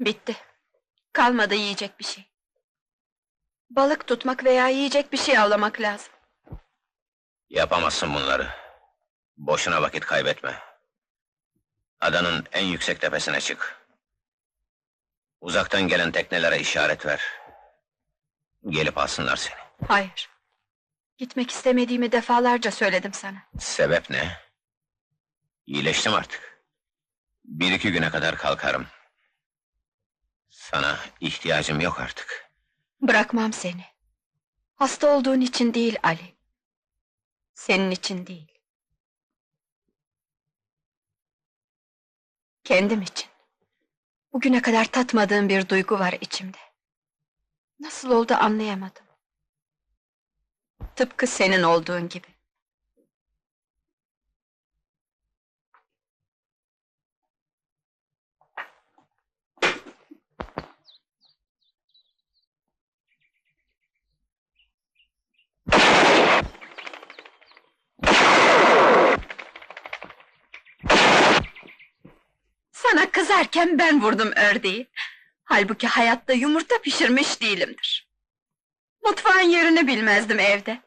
Bitti. Kalmadı yiyecek bir şey. Balık tutmak veya yiyecek bir şey avlamak lazım. Yapamazsın bunları. Boşuna vakit kaybetme. Adanın en yüksek tepesine çık. Uzaktan gelen teknelere işaret ver. Gelip alsınlar seni. Hayır. Gitmek istemediğimi defalarca söyledim sana. Sebep ne? İyileştim artık. Bir iki güne kadar kalkarım. Sana ihtiyacım yok artık. Bırakmam seni. Hasta olduğun için değil Ali. Senin için değil. Kendim için. Bugüne kadar tatmadığım bir duygu var içimde. Nasıl oldu anlayamadım. Tıpkı senin olduğun gibi. Sana kızarken ben vurdum ördeği. Halbuki hayatta yumurta pişirmiş değilimdir. Mutfağın yerini bilmezdim evde.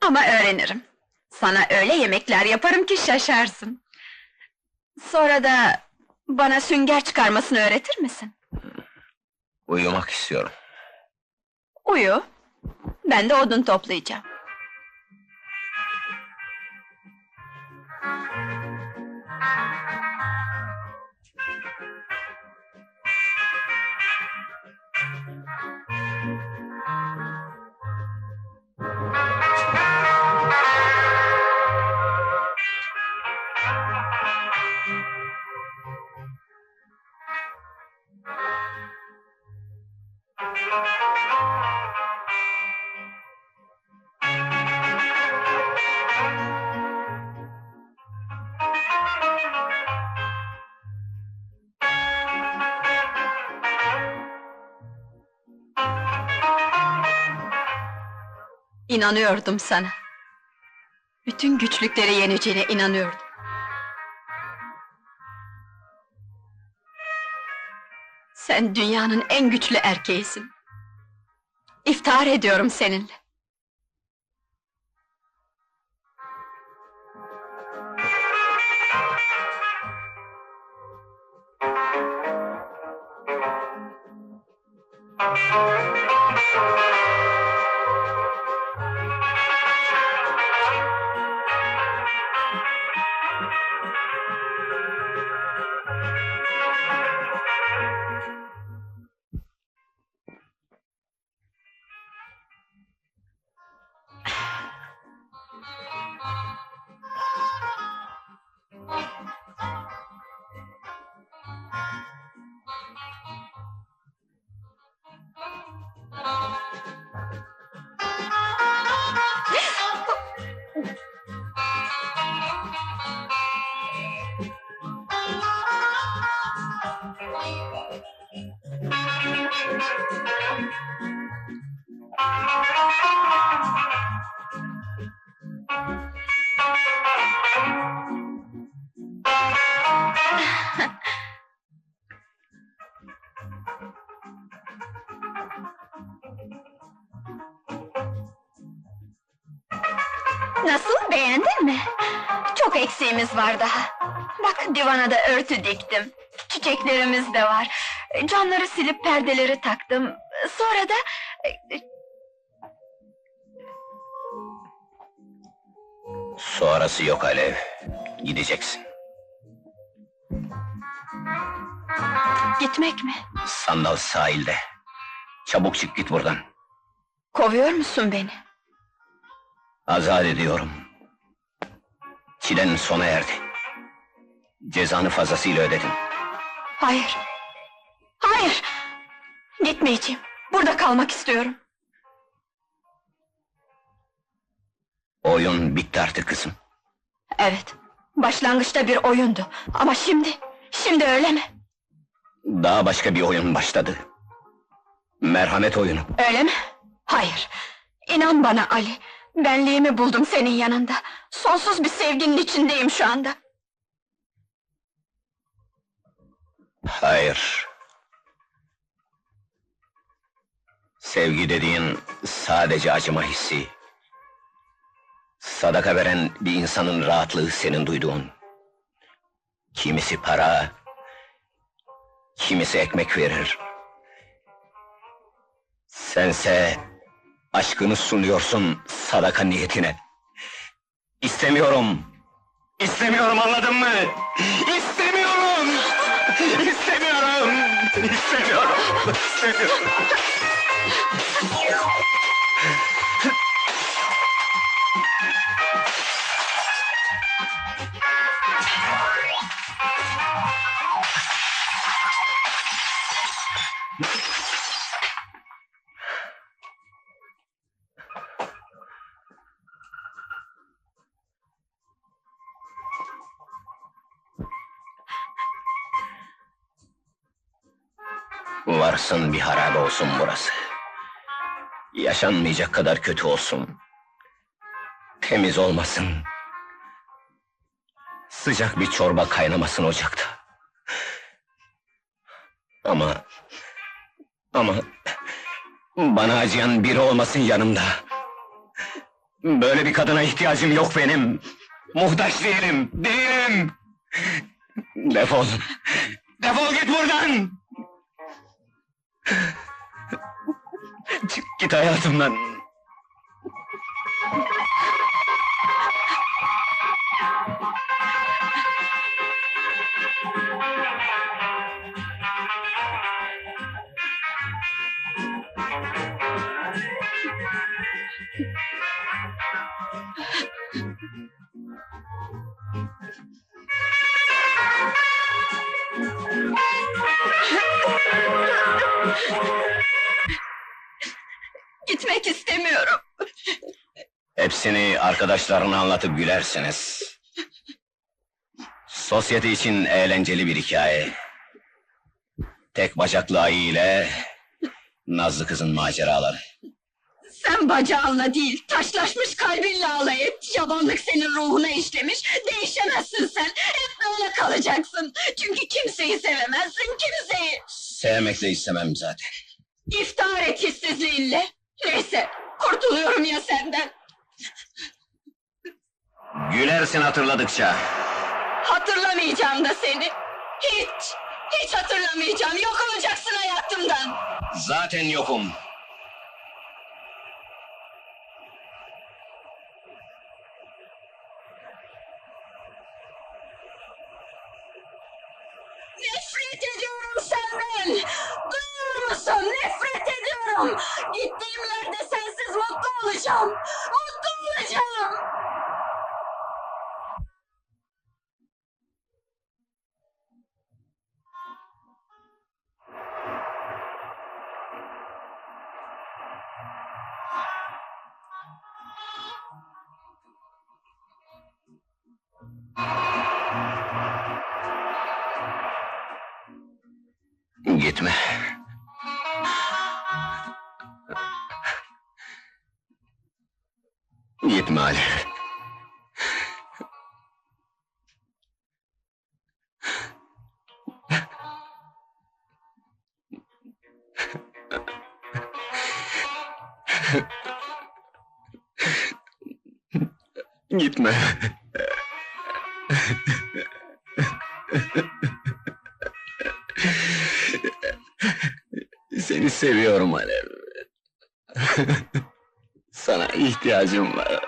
Ama öğrenirim. Sana öyle yemekler yaparım ki şaşarsın. Sonra da bana sünger çıkarmasını öğretir misin? Uyumak istiyorum. Uyu. Ben de odun toplayacağım. İnanıyordum sana. Bütün güçlükleri yeneceğine inanıyordum. Sen dünyanın en güçlü erkeğisin. İftihar ediyorum seninle. Nasıl beğendin mi? Çok eksiğimiz var daha. Bak divana da örtü diktim. Çiçeklerimiz de var. Camları silip perdeleri taktım. Sonra da... Sonrası yok Alev. Gideceksin. Gitmek mi? Sandal sahilde. Çabuk çık git buradan. Kovuyor musun beni? Azat ediyorum. Çilen sona erdi. Cezanı fazlasıyla ödedin. Hayır. Hayır! Gitmeyeceğim. Burada kalmak istiyorum. Oyun bitti artık kızım. Evet, başlangıçta bir oyundu. Ama şimdi, şimdi öyle mi? Daha başka bir oyun başladı. Merhamet oyunu. Öyle mi? Hayır. İnan bana Ali. Benliğimi buldum senin yanında. Sonsuz bir sevginin içindeyim şu anda. Hayır. Sevgi dediğin sadece acıma hissi. Sadaka veren bir insanın rahatlığı senin duyduğun. Kimisi para, kimisi ekmek verir. Sense aşkını sunuyorsun sadaka niyetine. İstemiyorum. İstemiyorum anladın mı? İstemiyorum. İstemiyorum. İstemiyorum. İstemiyorum. Varsın bir harabe olsun burası. Yaşanmayacak kadar kötü olsun. Temiz olmasın. Sıcak bir çorba kaynamasın ocakta. Ama... Ama... Bana acıyan biri olmasın yanımda. Böyle bir kadına ihtiyacım yok benim. Muhtaç değilim, değilim. Defol. Defol git buradan. Çık git hayatımdan. Gitmek Hepsini arkadaşlarına anlatıp gülersiniz. Sosyete için eğlenceli bir hikaye. Tek bacaklı ayı ile Nazlı kızın maceraları. Sen bacağınla değil, taşlaşmış kalbinle alay et. Yabanlık senin ruhuna işlemiş. Değişemezsin sen. Hep böyle kalacaksın. Çünkü kimseyi sevemezsin, kimseyi. Sevmek de istemem zaten. İftihar et hissizliğinle. Neyse, kurtuluyorum ya senden. Gülersin hatırladıkça. Hatırlamayacağım da seni. Hiç, hiç hatırlamayacağım. Yok olacaksın hayatımdan. Zaten yokum. Nefret ediyorum senden. Duyuyor musun? Nefret ediyorum. Gittiğim yerde sensiz mutlu olacağım. Mutlu olacağım. Gitme. Gitme Ali. Gitme. Seni seviyorum Alev. Sana ihtiyacım var.